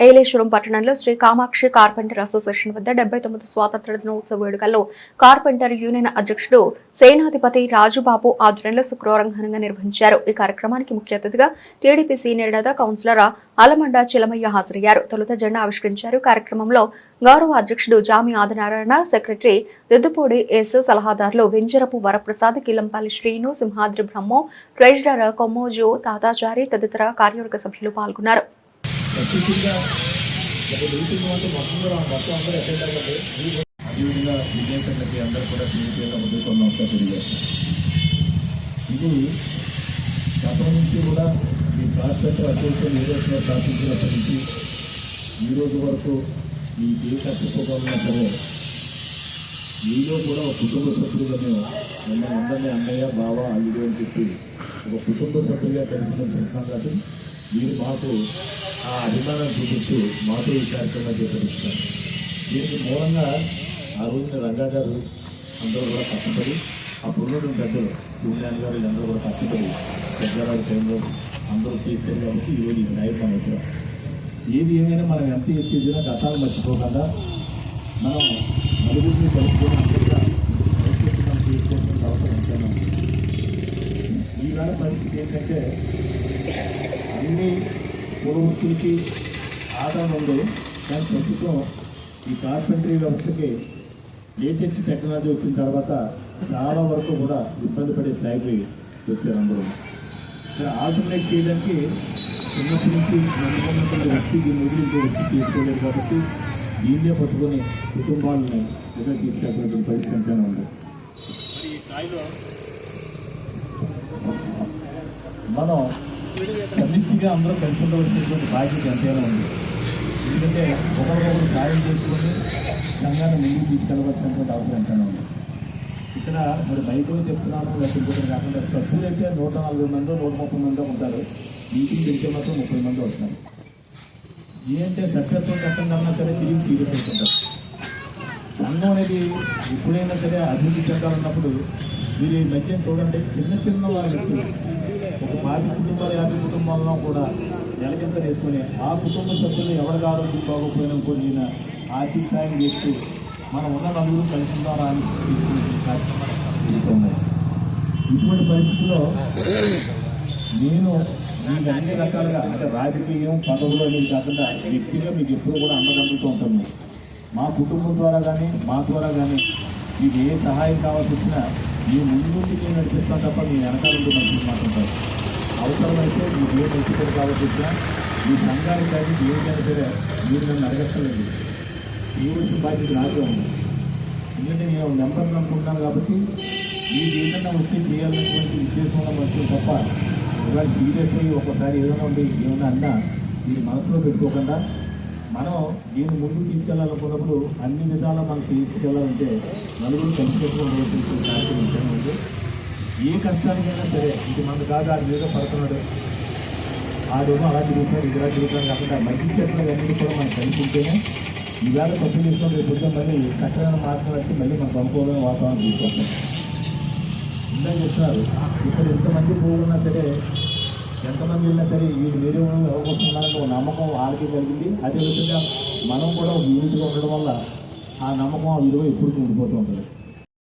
ఏలేశ్వరం పట్టణంలో Shri Kamakshi carpenter association వద్ద డెబ్బై తొమ్మిది స్వాతంత్ర దినోత్సవ వేడుకల్లో కార్పెంటర్ యూనియన్ అధ్యక్షుడు సేనాధిపతి రాజుబాబు ఆధ్వర్యంలో శుక్రవారం ఘనంగా నిర్వహించారు. ఈ కార్యక్రమానికి ముఖ్య అతిథిగా టీడీపీ సీనియర్ నేత కౌన్సిలర్ అలమండ చిలమయ్య హాజరయ్యారు. తొలుత జెండా ఆవిష్కరించారు. కార్యక్రమంలో గౌరవ అధ్యక్షుడు జామి ఆదినారాయణ సెక్రటరీ దిద్దుపూడి ఎస్ సలహాదారులు వెంజరపు వరప్రసాద్ కిలంపల్లి శ్రీను సింహాద్రి బ్రహ్మో ట్రెజరర్ కొమ్మోజు తాతాచారి తదితర కార్యవర్గ సభ్యులు పాల్గొన్నారు. ఖచ్చితంగా ఒక మీటింగ్ అంటే మొత్తం కూడా మొత్తం అందరూ అటెండ్ అవ్వండి అదేవిధంగా విజయచంద్రకి అందరూ కూడా టీడీపీలో ముందుకు నమస్కారం తెలియజేస్తాం ఇది గతం నుంచి కూడా ఈ కార్పొరేటర్ అధ్యక్షులు ఏ రోజున స్థాపించినప్పటి నుంచి ఈరోజు వరకు ఈ దేశ కష్టపోవాలన్నా సరే మీలో కూడా ఒక కుటుంబ సభ్యులుగా మేము మిమ్మల్ని అందరినీ అన్నయ్య బావ అల్లుడు అని చెప్పి ఒక కుటుంబ సభ్యులుగా కలిసి మేము చెప్తాం కాబట్టి మీరు మాకు ఆ అభిమానం చూపిస్తూ మాతో ఈ కార్యక్రమాన్ని చేపడుతున్నారు దీనికి మూలంగా ఆ రోజున రంగా గారు అందరూ కూడా కష్టపడి ఆ పెద్దలు సూర్యాన్ గారు వీళ్ళందరూ కూడా కష్టపడి పెద్దరాజు టైంలో అందరూ చేశారు కాబట్టి ఈరోజు ఈ స్థాయి మనం ఏది ఏమైనా మనం ఎంత ఎత్తిదినా గతాలు మర్చిపోకుండా మనం నలుగురిని కలుపుకొని అందరిగా మనం తీసుకోవాల్సిన అవసరం ఎంతైనా. ఉంది ఈవేళ పరిస్థితి ఏంటంటే అన్ని పూర్వవృత్తులకి ఆదాయం ఉంది కానీ ప్రస్తుతం ఈ కార్పెంటరీ వ్యవస్థకి లేటెస్ట్ టెక్నాలజీ వచ్చిన తర్వాత చాలా వరకు కూడా ఇబ్బంది పడే స్థాయికి వచ్చారు అందరూ. ఆల్టర్నేట్ చేయడానికి చిన్నప్పటి నుంచి నమ్ముకున్నటువంటి వ్యక్తి దీని వదిలి ఇంకో వ్యక్తి చేసుకోలేదు కాబట్టి దీన్నే పట్టుకొని కుటుంబాలను ఎదురు తీసుకెళ్ళినటువంటి పరిస్థితి ఎంతైనా ఉంది. మనం సమిష్టిగా అందరూ కలిసి ఉండవలసినటువంటి బాధ్యత ఎంతైనా ఉంది. ఎందుకంటే ఒకరికొకరు సాయం చేసుకొని సంఘాన్ని ముందుకు తీసుకెళ్ళవలసినటువంటి అవసరం ఎంతైనా ఉంది. ఇక్కడ మరి బయటలో చెప్తున్నాను లేకపోతే కాకుండా సభ్యులు అయితే నూట నలభై మందో నూట ముప్పై మందో ఉంటారు. మీటింగ్ పెడితే మాత్రం ముప్పై మంది వస్తారు. ఏంటంటే సభ్యత్వం కట్టంగా సరే తిరిగి సీరియస్ సంఘం అనేది ఎప్పుడైనా సరే అభివృద్ధి చెందాలన్నప్పుడు మీరు ఈ మధ్యం చూడండి చిన్న చిన్న వారి వ్యక్తులు ఒక పాతి కుటుంబాల యాభై కుటుంబాల్లో కూడా నెలకింత వేసుకుని ఆ కుటుంబ సభ్యులు ఎవరికి ఆరోగ్యం బాగోకపోయినా కొన్ని ఆర్థిక సాయం చేస్తూ మనం ఉన్న నలుగురు కలిసి ఉన్నారా అని ఇటువంటి పరిస్థితుల్లో నేను మీకు అన్ని రకాలుగా అంటే రాజకీయం పదవులు అనేది కాకుండా వ్యక్తిగా మీకు ఎప్పుడు కూడా అన్నదండుతూ ఉంటాను మా కుటుంబం ద్వారా కానీ మా ద్వారా కానీ మీకు ఏ సహాయం కావాల్సి వచ్చినా మీ ముందుండి నేను నడిపిస్తాను తప్ప మీ వెనకాల ఉండి మనుషులు మాట్లాడతారు అవసరమైతే మీకు ఏ పరిస్థితులు కావాల్సి వచ్చినా మీ సంఘానికి కానీ ఏదైనా సరే మీరు నన్ను అడగక్కర్లేదు. ఈ వచ్చిన బాధ్యత నాకే ఉంది ఎందుకంటే నేను నెంబర్ అనుకుంటున్నాను కాబట్టి మీకు ఏదైనా వచ్చి చేయాలనేటువంటి ఉద్దేశంలో మనుషులు తప్ప ఒకవేళ సీరియస్ అయ్యి ఒకసారి ఏదైనా ఉండి ఏమైనా అన్నా మీరు మనసులో పెట్టుకోకుండా మనం దీన్ని ముందుకు తీసుకెళ్ళాలనుకున్నప్పుడు అన్ని విధాలా మనం తీసుకెళ్ళాలంటే నలుగురు కలిసి పెట్టుకోవలసిన కార్యక్రమం ఉంది. ఏ కష్టానికైనా సరే ఇది మన కాదు ఆ మీద పడుతున్నాడు. ఆడేమో అలా తిరుగుతాడు ఇలా తిరుగుతున్నాడు కాకుండా మంచి చెట్లు అన్నిటి కూడా మనం కనిపించేనే ఇవాళ తప్పు చేసుకుని రేపు మళ్ళీ కష్టమైన మార్గం వచ్చి మళ్ళీ మనకు అనుకూలమైన వాతావరణం తీసుకొస్తాం. ఇందాక చెప్తున్నారు ఇక్కడ ఎంతమంది పోవున్నా సరే ఎంతమంది వెళ్ళినా సరే వీళ్ళు వేరే వాళ్ళు ఎవరికొస్తున్నారని ఒక నమ్మకం వాళ్ళకి కలిగింది. అదేవిధంగా మనం కూడా ఒక యూనిట్గా ఉండడం వల్ల ఆ నమ్మకం ఆ విలువ ఎప్పుడు ఉండిపోతూ ఉంటుంది.